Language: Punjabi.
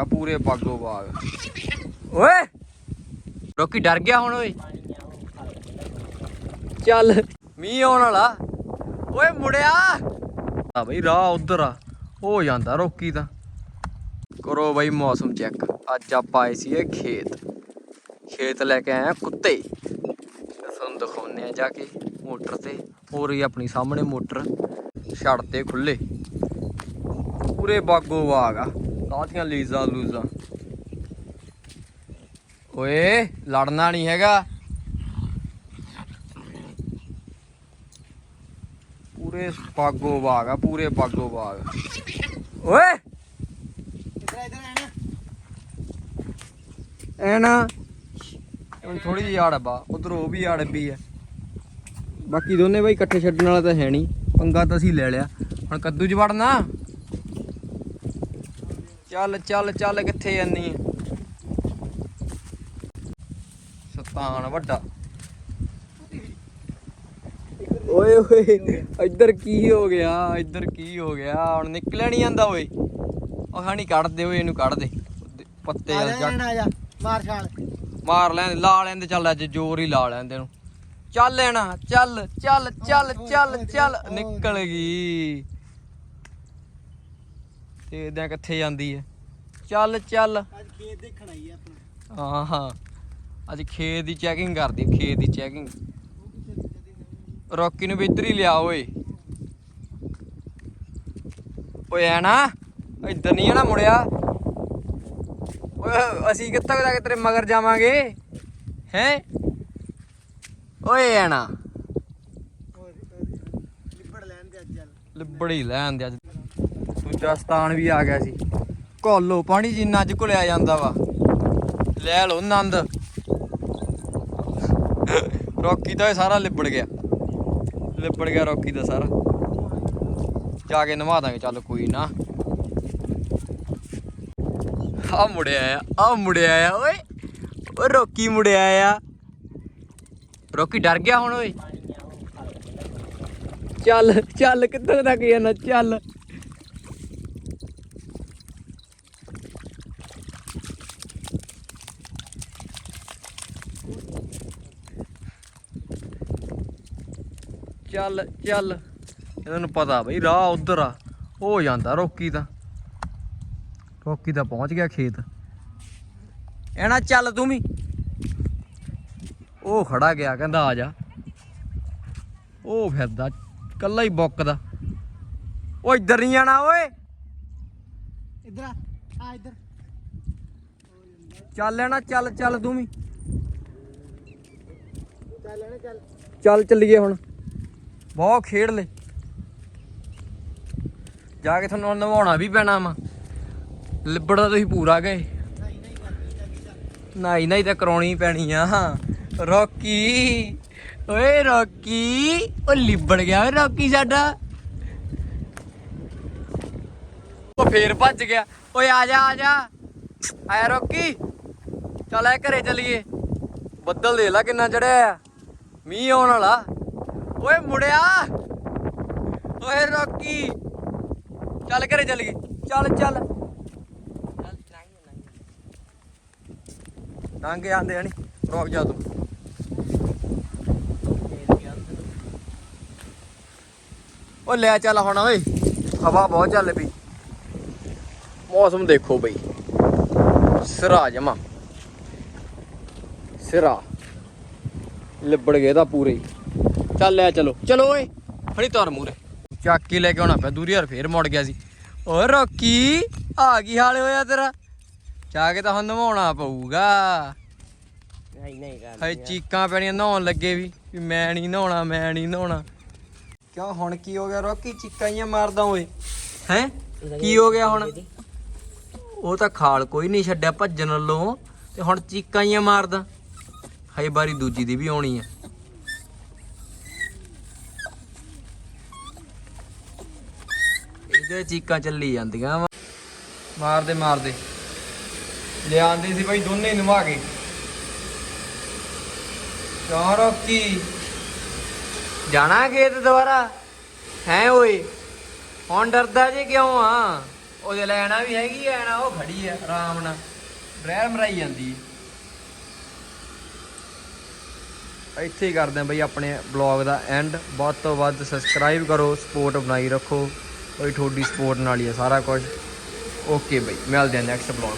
ਆ ਪੂਰੇ ਬਾਗੋ ਬਾਗ। ਓਏ! ਰੋਕੀ ਡਰ ਗਿਆ ਹੁਣ ਓਏ। ਚੱਲ। ਮੀਂਹ ਆਉਣ ਵਾਲਾ। ਓਏ ਮੁੜਿਆ। ਆ ਬਈ ਰਾਹ ਉਧਰ ਆ। ਹੋ ਜਾਂਦਾ ਰੋਕੀ ਤਾਂ। ਕਰੋ ਬਈ ਮੌਸਮ ਚੈੱਕ। ਅੱਜ ਆਪਾਂ ਆਏ ਸੀ ਖੇਤ। ਖੇਤ ਲੈ ਕੇ ਆਏ ਕੁੱਤੇ। ਤੇ ਤੁਹਾਨੂੰ ਦਿਖਾਉਂਦੇ ਆ ਜਾ ਕੇ ਮੋਟਰ ਤੇ। ਹੋਰ ਹੀ ਆਪਣੀ ਸਾਹਮਣੇ ਮੋਟਰ। ਛੱਡ ਤੇ ਖੁੱਲੇ ਪੂਰੇ ਬਾਗੋ ਬਾਗ ਆ। ਕਾਹਦੀਆਂ ਲੀਜਾ ਲੂਜਾ। ਓਏ, ਲੜਨਾ ਨਹੀਂ ਹੈਗਾ। ਪੂਰੇ ਪਾਗੋ ਬਾਗ ਆ, ਪੂਰੇ ਪਾਗੋ ਬਾਗ। ਓਏ! ਇਧਰ ਇਧਰ ਆਣਾ ਹੁਣ ਥੋੜੀ ਜਿਹੀ ਆੜ ਬਾ, ਉਧਰ ਉਹ ਵੀ ਆੜ ਵੀ ਆ। ਬਾਕੀ ਦੋਨੇ ਬਾਈ ਇਕੱਠੇ ਛੱਡਣ ਵਾਲਾ ਤਾਂ ਹੈ ਨਹੀਂ, ਪੰਗਾ ਤਾਂ ਅਸੀਂ ਲੈ ਲਿਆ। ਹੁਣ ਕੱਦੂ ਚ ਵੜਨਾ। ਚੱਲ ਚੱਲ ਚੱਲ ਕਿੱਥੇ ਜਾਨੀ ਸਤਾਨ ਵੱਡਾ। ਓਏ ਓਏ ਇੱਧਰ ਕੀ ਹੋ ਗਿਆ? ਇੱਧਰ ਕੀ ਹੋ ਗਿਆ? ਹੁਣ ਨਿਕਲਿਆ ਨਹੀਂ ਜਾਂਦਾ ਓਏ। ਉਹ ਹਾਣੀ ਕੱਢ ਦੇ ਓਏ ਇਹਨੂੰ ਕੱਢ ਦੇ। ਪੱਤੇ ਆ ਜਾ ਮਾਰ ਛਾਲ। ਮਾਰ ਲੈਂਦੇ ਲਾ ਲੈਂਦੇ ਚੱਲ ਅੱਜ ਜ਼ੋਰ ਹੀ ਲਾ ਲੈਂਦੇ ਨੂੰ ਚੱਲ ਲੈਣਾ ਚੱਲ ਚੱਲ ਚੱਲ ਚੱਲ ਚੱਲ ਨਿਕਲ ਗਈ। ਤੇ ਇਦਾਂ ਕਿੱਥੇ ਜਾਂਦੀ ਹੈ। ਚੱਲ ਚੱਲ। ਅੱਜ ਖੇਤ ਦੇਖਣ ਆਈ ਆ ਆਪਣਾ। ਹਾਂ ਹਾਂ। ਅੱਜ ਖੇਤ ਦੀ ਚੈਕਿੰਗ ਕਰਦੀ ਹੈ, ਖੇਤ ਦੀ ਚੈਕਿੰਗ ਰੌਕੀ ਨੂੰ ਵੀ ਇੱਧਰ ਹੀ ਲਿਆ ਓਏ। ਓਏ ਐ ਨਾ ਇੱਧਰ ਨਹੀਂ ਆ ਨਾ ਮੁੜਿਆ। ਓਏ ਅਸੀਂ ਕਿੱਥੇ ਤੱਕ ਤੇਰੇ ਮਗਰ ਜਾਵਾਂਗੇ? ਹੈ? ਓਏ ਐ ਨਾ। ਲਿਬੜ ਲੈਣ ਦੇ ਅੱਜ ਚੱਲ। ਲਿਬੜੀ ਲੈਣ ਦੇ ਅੱਜ। ਦੂਜਾ ਵੀ ਆ ਗਿਆ ਸੀ। ਘੋਲੋ ਪਾਣੀ ਜਿੰਨਾ ਅੱਜ ਘੁਲਿਆ ਜਾਂਦਾ ਵਾ। ਲੈ ਲਓ ਆਨੰਦ। ਰੌਕੀ ਤਾਂ ਸਾਰਾ ਲਿਬੜ ਗਿਆ। ਲਿਬੜ ਗਿਆ ਰੌਕੀ ਦਾ ਸਾਰਾ। ਜਾ ਕੇ ਨਵਾ ਦਾਂਗੇ, ਚੱਲ ਕੋਈ ਨਾ। ਆ ਮੁੜਿਆ ਆ ਆ ਮੁੜਿਆ ਆ, ਓਏ। ਓ ਰੌਕੀ ਮੁੜਿਆ ਆ। ਰੌਕੀ ਡਰ ਗਿਆ ਹੁਣ, ਓਏ। ਚੱਲ ਚੱਲ ਕਿੱਧਰ ਤੱਕ ਜਾਣਾ ਚੱਲ। ਚੱਲ ਚੱਲ। ਇਹਨਾਂ ਨੂੰ ਪਤਾ ਬਈ ਰਾਹ ਉਧਰ ਆ। ਹੋ ਜਾਂਦਾ ਰੋਕੀ ਤਾਂ। ਰੋਕੀ ਤਾਂ ਪਹੁੰਚ ਗਿਆ ਖੇਤ। ਐਨਾ ਚੱਲ ਤੂੰ ਵੀ। ਉਹ ਖੜਾ ਗਿਆ ਕਹਿੰਦਾ ਆ ਜਾ। ਉਹ ਫਿਰਦਾ ਕੱਲਾ ਹੀ ਬੁੱਕਦਾ। ਉਹ ਇੱਧਰ ਨਹੀਂ ਆਣਾ ਓਏ। ਇਧਰ ਆ ਆ ਇਧਰ। ਚੱਲ ਲੈਣਾ ਚੱਲ ਚੱਲ ਤੂੰ ਵੀ। ਚੱਲ ਲੈਣਾ ਚੱਲ। ਚੱਲ ਚੱਲੀਏ ਹੁਣ। ਬਹੁਤ ਖੇਡ ਲੈ। ਜਾ ਕੇ ਤੁਹਾਨੂੰ ਨਵਾਉਣਾ ਵੀ ਪੈਣਾ ਵਾ। ਲਿਬੜਾ ਤੁਸੀਂ ਪੂਰਾ ਗਏ। ਨਹੀਂ ਨਹੀਂ ਤਾਂ ਕਰਾਉਣੀ ਪੈਣੀ ਆ। ਰੌਕੀ। ਓਏ ਰੌਕੀ। ਉਹ ਲਿਬੜ ਗਿਆ ਓਏ ਰੌਕੀ ਸਾਡਾ। ਉਹ ਫੇਰ ਭੱਜ ਗਿਆ। ਓਏ ਆ ਜਾ ਆ ਜਾ। ਆਇਆ ਰੌਕੀ। ਚੱਲ ਆ ਘਰੇ ਚਲੀਏ। ਬੱਦਲ ਦੇ ਲਾ ਕਿੰਨਾ ਚੜਿਆ ਆ। ਮੀਂਹ ਆਉਣ ਵਾਲਾ। ਓਏ ਮੁੜਿਆ ਓਏ ਰੌਕੀ। ਚੱਲ ਘਰੇ ਚੱਲੀਏ ਚੱਲ ਚੱਲ। ਲੰਘ ਜਾਂਦੇ ਹਣੀ ਰੁਕ ਜਾ ਤੂੰ। ਓ ਲੈ ਚੱਲ ਹੁਣ ਓਏ। ਹਵਾ ਬਹੁਤ ਚੱਲ ਪਈ। ਮੌਸਮ ਦੇਖੋ ਬਈ। ਸਿਰਾ ਜਮਾ। ਸਿਰਾ। ਲਿਬੜ ਗਏ ਦਾ ਪੂਰੇ। ਚੱਲ ਲੈ ਚਲੋ। ਚਲੋ ਓਏ। ਫੜੀ ਤਾਰ ਮੂਰੇ ਚੱਕ ਕੇ ਲੈ ਕੇ ਆਉਣਾ ਪਿਆ ਦੂਰੀ ਯਾਰ ਫੇਰ ਮੁੜ ਗਿਆ ਸੀ। ਓ ਰੋਕੀ ਆ ਕੀ ਹਾਲ ਹੋਇਆ ਤੇਰਾ? ਜਾ ਕੇ ਤਾਂ ਹੁਣ ਨਵਾਉਣਾ ਪਊਗਾ। ਨਹੀਂ ਨਹੀਂ ਹਾਏ ਚੀਕਾਂ ਪੈਣੀਆਂ ਨਹਾਉਣ ਲੱਗੇ ਵੀ ਵੀ ਮੈਂ ਨਹੀਂ ਨਹਾਉਣਾ ਮੈਂ ਨਹੀਂ ਨਹਾਉਣਾ। ਕਿਉਂ ਹੁਣ ਕੀ ਹੋ ਗਿਆ ਰੋਕੀ? ਚੀਕਾਂ ਹੀ ਮਾਰਦਾ ਓਏ। ਹੈ? ਕੀ ਹੋ ਗਿਆ ਹੁਣ? ਉਹ ਤਾਂ ਖਾਲ ਕੋਈ ਨਹੀਂ ਛੱਡਿਆ ਭੱਜਣ ਵੱਲੋਂ ਤੇ ਹੁਣ ਚੀਕਾਂ ਹੀ ਮਾਰਦਾ। ਹਾਏ ਬਾਰੀ ਦੂਜੀ ਦੀ ਵੀ ਆਉਣੀ ਆ। ਦੇ ਚੀਕਾਂ ਚੱਲੀ ਜਾਂਦੀਆਂ ਵਾ। ਮਾਰਦੇ ਮਾਰਦੇ। ਲਿਆਂਦੇ ਸੀ ਬਾਈ ਦੋਨੇ ਨਵਾ ਕੇ। ਚਾਰੋ ਕੀ ਜਾਣਾ ਖੇਤ ਦੁਬਾਰਾ? ਹੈ ਓਏ, ਹੁਣ ਡਰਦਾ ਜੇ ਕਿਉਂ ਆ? ਉਹਦੇ ਲੈਣਾ ਵੀ ਹੈਗੀ ਐਣਾ ਉਹ ਖੜੀ ਆ ਆਰਾਮ ਨਾਲ। ਡਰੈਰ ਮਰਾਈ ਜਾਂਦੀ ਇੱਥੇ ਹੀ ਕਰਦੇ ਆ ਬਈ ਆਪਣੇ ਬਲੌਗ ਦਾ ਐਂਡ। ਵੱਧ ਤੋਂ ਵੱਧ ਸਬਸਕ੍ਰਾਈਬ ਕਰੋ ਸਪੋਰਟ ਬਣਾਈ ਰੱਖੋ। ਕੋਈ ਤੁਹਾਡੀ ਸਪੋਰਟ ਨਾਲ ਹੀ ਆ ਸਾਰਾ ਕੁਝ ਓਕੇ ਬਾਈ ਮਿਲਦੇ ਆ ਨੈਕਸਟ ਬਲੌਗ